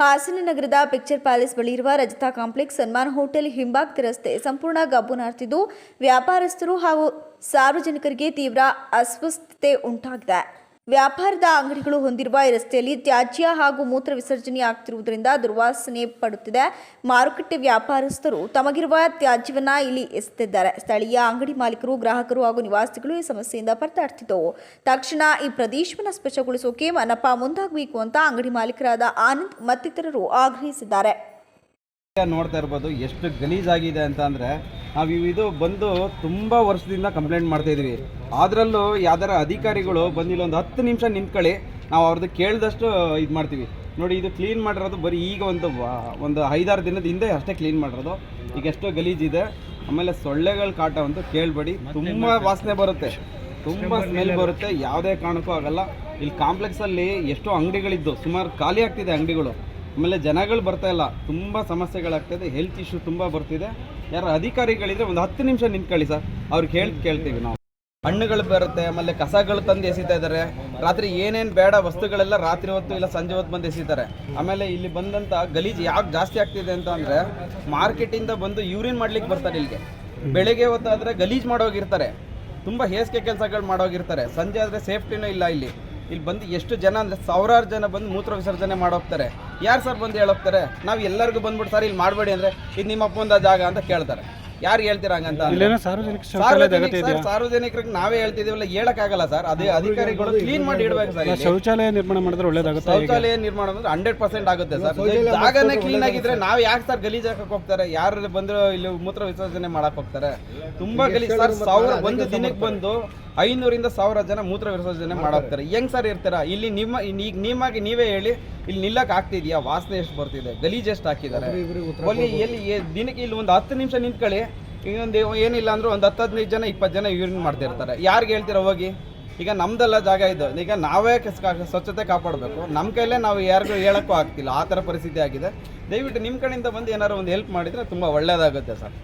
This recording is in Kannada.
ಹಾಸನ ನಗರದ ಪಿಕ್ಚರ್ ಪ್ಯಾಲೇಸ್ ಬಳಿ ಇರುವ ರಜತಾ ಕಾಂಪ್ಲೆಕ್ಸ್ ಸನ್ಮಾನ್ ಹೋಟೆಲ್ ಹಿಂಬಾಗ್ತಿ ರಸ್ತೆ ಸಂಪೂರ್ಣ ಗಬ್ಬು ನಾರ್ತಿದ್ದು ವ್ಯಾಪಾರಸ್ಥರು ಹಾಗೂ ಸಾರ್ವಜನಿಕರಿಗೆ ತೀವ್ರ ಅಸ್ವಸ್ಥತೆ ಉಂಟಾಗಿದೆ. ವ್ಯಾಪಾರದ ಅಂಗಡಿಗಳು ಹೊಂದಿರುವ ಈ ರಸ್ತೆಯಲ್ಲಿ ತ್ಯಾಜ್ಯ ಹಾಗೂ ಮೂತ್ರ ವಿಸರ್ಜನೆ ಆಗ್ತಿರುವುದರಿಂದ ದುರ್ವಾಸನೆ ಪಡುತ್ತಿದೆ. ಮಾರುಕಟ್ಟೆ ವ್ಯಾಪಾರಸ್ಥರು ತಮಗಿರುವ ತ್ಯಾಜ್ಯವನ್ನ ಇಲ್ಲಿ ಎಸೆದಿದ್ದಾರೆ. ಸ್ಥಳೀಯ ಅಂಗಡಿ ಮಾಲೀಕರು, ಗ್ರಾಹಕರು ಹಾಗೂ ನಿವಾಸಿಗಳು ಈ ಸಮಸ್ಯೆಯಿಂದ ಪರದಾಡ್ತಿದ್ದವು. ತಕ್ಷಣ ಈ ಪ್ರದೇಶವನ್ನು ಸ್ವಚ್ಛಗೊಳಿಸೋಕೆ ಮನಪ ಮುಂದಾಗಬೇಕು ಅಂತ ಅಂಗಡಿ ಮಾಲೀಕರಾದ ಆನಂದ್ ಮತ್ತಿತರರು ಆಗ್ರಹಿಸಿದ್ದಾರೆ. ನೋಡ್ತಾ ಇರ್ಬೋದು, ಎಷ್ಟು ಗಲೀಜಾಗಿದೆ ಅಂತ ಅಂದರೆ ನಾವು ಇದು ಬಂದು ತುಂಬ ವರ್ಷದಿಂದ ಕಂಪ್ಲೇಂಟ್ ಮಾಡ್ತಾ ಇದೀವಿ. ಅದರಲ್ಲೂ ಯಾವ್ದಾರ ಅಧಿಕಾರಿಗಳು ಬಂದು ಒಂದು ಹತ್ತು ನಿಮಿಷ ನಿಂತ್ಕೊಳ್ಳಿ ನಾವು ಅವ್ರದ್ದು ಕೇಳಿದಷ್ಟು ಇದು ಮಾಡ್ತೀವಿ. ನೋಡಿ ಇದು ಕ್ಲೀನ್ ಮಾಡಿರೋದು ಬರೀ ಈಗ ಒಂದು ಒಂದು ಐದಾರು ದಿನದ ಹಿಂದೆ ಅಷ್ಟೇ ಕ್ಲೀನ್ ಮಾಡಿರೋದು. ಈಗ ಎಷ್ಟೋ ಗಲೀಜಿದೆ ಆಮೇಲೆ ಸೊಳ್ಳೆಗಳ ಕಾಟ ಅಂತ ಕೇಳಬೇಡಿ. ತುಂಬ ವಾಸನೆ ಬರುತ್ತೆ. ತುಂಬ ಸ್ಮೆಲ್ ಬರುತ್ತೆ. ಯಾವುದೇ ಕಾರಣಕ್ಕೂ ಆಗಲ್ಲ. ಇಲ್ಲಿ ಕಾಂಪ್ಲೆಕ್ಸಲ್ಲಿ ಎಷ್ಟೋ ಅಂಗಡಿಗಳಿದ್ದು. ಸುಮಾರು ಖಾಲಿ ಆಗ್ತಿದೆ ಅಂಗಡಿಗಳು. ಆಮೇಲೆ ಜನಗಳು ಬರ್ತಾ ಇಲ್ಲ. ತುಂಬ ಸಮಸ್ಯೆಗಳಾಗ್ತದೆ. ಹೆಲ್ತ್ ಇಶ್ಯೂ ತುಂಬ ಬರ್ತಿದೆ. ಯಾರು ಅಧಿಕಾರಿಗಳಿದ್ರೆ ಒಂದು ಹತ್ತು ನಿಮಿಷ ನಿಂತ್ಕೊಳ್ಳಿ ಸರ್. ಅವ್ರಿಗೆ ಹೇಳಿ, ಕೇಳ್ತೀವಿ ನಾವು. ಹಣ್ಣುಗಳು ಬರುತ್ತೆ, ಆಮೇಲೆ ಕಸಗಳು ತಂದು ಎಸಿತಾ ಇದ್ದಾರೆ. ರಾತ್ರಿ ಏನೇನು ಬೇಡ ವಸ್ತುಗಳೆಲ್ಲ ರಾತ್ರಿ ಹೊತ್ತು ಇಲ್ಲ ಸಂಜೆ ಹೊತ್ತು ಬಂದು ಎಸಿತಾರೆ. ಆಮೇಲೆ ಇಲ್ಲಿ ಬಂದಂಥ ಗಲೀಜು ಯಾಕೆ ಜಾಸ್ತಿ ಆಗ್ತಿದೆ ಅಂತ ಅಂದರೆ ಮಾರ್ಕೆಟಿಂದ ಬಂದು ಯೂರಿನ್ ಮಾಡ್ಲಿಕ್ಕೆ ಬರ್ತಾರೆ ಇಲ್ಲಿಗೆ. ಬೆಳಗ್ಗೆ ಹೊತ್ತಾದರೆ ಗಲೀಜು ಮಾಡೋಗಿರ್ತಾರೆ. ತುಂಬ ಹೇಸಿಗೆ ಕೆಲಸಗಳು ಮಾಡೋಗಿರ್ತಾರೆ. ಸಂಜೆ ಆದರೆ ಸೇಫ್ಟಿನೂ ಇಲ್ಲ ಇಲ್ಲಿ. ಇಲ್ಲಿ ಬಂದು ಎಷ್ಟು ಜನ ಅಂದರೆ ಸಾವಿರಾರು ಜನ ಬಂದು ಮೂತ್ರ ವಿಸರ್ಜನೆ ಮಾಡೋಗ್ತಾರೆ ಯಾರು ಸರ್ ಬಂದು ಹೇಳೋಗ್ತಾರೆ ನಾವು ಎಲ್ಲರಿಗೂ ಬಂದ್ಬಿಟ್ಟು ಸರ್ ಇಲ್ಲಿ ಮಾಡಬೇಡಿ ಅಂದರೆ ಇದು ನಿಮ್ಮ ಅಪ್ಪಂದ ಜಾಗ ಅಂತ ಕೇಳ್ತಾರೆ. ಯಾರು ಹೇಳ್ತೀರಾ ಹಂಗಂತ? ಸಾರ್ವಜನಿಕ ಸಾರ್ವಜನಿಕರಿಗೆ ನಾವೇ ಹೇಳ್ತಿದೀವಲ್ಲ ಹೇಳಕ್ಕಾಗಲ್ಲ ಸರ್. ಅದೇ ಅಧಿಕಾರಿಗಳು ಕ್ಲೀನ್ ಮಾಡಿ ಇಡಬೇಕು ಸರ್ ಶೌಚಾಲಯ ನಿರ್ಮಾಣ ಮಾಡಿದ್ರೆ ಒಳ್ಳೇದಾಗುತ್ತೆ ಶೌಚಾಲಯ ನಿರ್ಮಾಣ ಅಂದ್ರೆ ಹಂಡ್ರೆಡ್ ಪರ್ಸೆಂಟ್ ಆಗುತ್ತೆ ಸರ್. ಜಾಗನೇ ಕ್ಲೀನ್ ಆಗಿದ್ರೆ ನಾವು ಯಾಕೆ ಸರ್ ಗಲೀಜ್ ಹಾಕಕ್ ಹೋಗ್ತಾರೆ? ಯಾರು ಬಂದ್ರು ಇಲ್ಲಿ ಮೂತ್ರ ವಿಸರ್ಜನೆ ಮಾಡಕ್ ಹೋಗ್ತಾರೆ? ತುಂಬಾ ಗಲೀಜ್ ಸರ್ ಸಾವಿರ ಒಂದು ದಿನಕ್ಕೆ ಬಂದು ಐನೂರಿಂದ ಸಾವಿರ ಜನ ಮೂತ್ರ ವಿಸರ್ಜನೆ ಮಾಡ್ತಾರೆ ಹೆಂಗ್ ಸರ್ ಇರ್ತೀರಾ? ಇಲ್ಲಿ ನಿಮ್ಮ ಈಗ ನಿಮಗೆ ನೀವೇ ಹೇಳಿ ಇಲ್ಲಿ ನಿಲ್ಲಕ್ ಆಗ್ತಿದ್ಯಾ? ವಾಸನೆ ಎಷ್ಟು ಬರ್ತಿದೆ? ಗಲೀಜ್ ಎಷ್ಟು ಹಾಕಿದ್ದಾರೆ? ಒಲ್ಲಿ ಎಲ್ಲಿ ದಿನಕ್ಕೆ ಇಲ್ಲಿ ಒಂದು ಹತ್ತು ನಿಮಿಷ ನಿಂತ್ಕೊಳ್ಳಿ. ಇನ್ನೊಂದು ಏನಿಲ್ಲ ಅಂದ್ರೆ ಒಂದು ಹತ್ತು ಹದಿನೈದು ಜನ ಇಪ್ಪತ್ತು ಜನ ಯೂರಿನ್ ಮಾಡ್ತಿರ್ತಾರೆ. ಯಾರಿಗೆ ಹೇಳ್ತೀರಾ ಹೋಗಿ? ಈಗ ನಮ್ದೆಲ್ಲ ಜಾಗ ಇದು. ಈಗ ನಾವೇ ಸ್ವಚ್ಛತೆ ಕಾಪಾಡಬೇಕು. ನಮ್ಮ ಕೈಲೇ ನಾವು ಯಾರಿಗೂ ಹೇಳಕ್ಕೂ ಆಗ್ತಿಲ್ಲ. ಆ ಥರ ಪರಿಸ್ಥಿತಿ ಆಗಿದೆ. ದಯವಿಟ್ಟು ನಿಮ್ಮ ಕಡೆಯಿಂದ ಬಂದು ಏನಾದ್ರು ಒಂದು ಹೆಲ್ಪ್ ಮಾಡಿದರೆ ತುಂಬ ಒಳ್ಳೆಯದಾಗುತ್ತೆ ಸರ್.